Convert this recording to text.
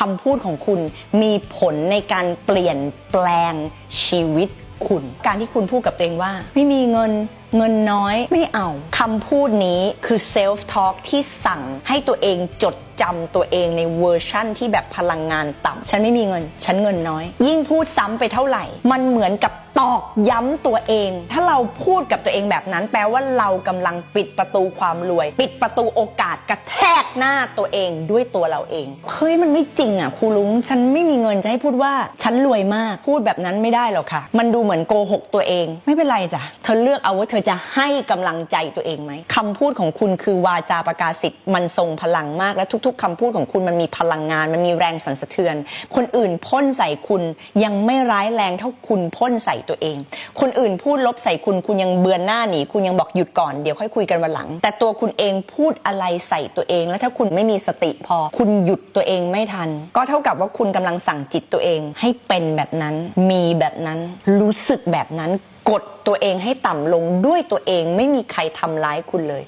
คำพูดของคุณมีผลในการเปลี่ยนแปลงชีวิต คุณ การที่คุณพูดกับตัวเองว่า ไม่มีเงินเงินน้อยไม่เอาคำพูดนี้คือ self talk ที่สั่งให้ตัวเองจดจำตัวเองในเวอร์ชั่นที่แบบพลังงานต่ำฉันไม่มีเงิน ฉันเงินน้อย ยิ่งพูดซ้ำไปเท่าไหร่ มันเหมือนกับตอกย้ำตัวเอง ถ้าเราพูดกับตัวเองแบบนั้น แปลว่าเรากำลังปิดประตูความรวย ปิดประตูโอกาสกระแทกหน้าตัวเองด้วยตัวเราเองเฮ้ยมันไม่จริงอะครูลุงฉันไม่มีเงินจะให้พูดว่าฉันรวยมากพูดแบบนั้นไม่ได้หรอกค่ะ มันดูเหมือนมือนโกหกตัวเอง ไม่เป็นไรจ้ะเธอเลือกเอาว่าเธอจะให้กำลังใจตัวเองไหมคำพูดของคุณคือวาจาประกาศสิทธิ์มันทรงพลังมากและทุก ๆคำพูดของคุณมันมีพลังงาน มันมีแรงสั่นสะเทือน คนอื่นพ่นใส่คุณยังไม่ร้ายแรงเท่าคุณพ่นใส่ตัวเอง คนอื่นพูดลบใส่คุณคุณยังเบือนหน้าหนีคุณยังบอกหยุดก่อนเดี๋ยวค่อยคุยกันวันหลัง แต่ตัวคุณเองพูดอะไรใส่ตัวเอง แล้วถ้าคุณไม่มีสติพอ คุณหยุดตัวเองไม่ทัน ก็เท่ากับว่าคุณกำลังสั่งจิตตัวเอง ให้เป็นแบบนั้น มีแบบนั้นรู้สึกแบบนั้น กดตัวเองให้ต่ำลงด้วยตัวเองไม่มีใครทำร้ายคุณเลย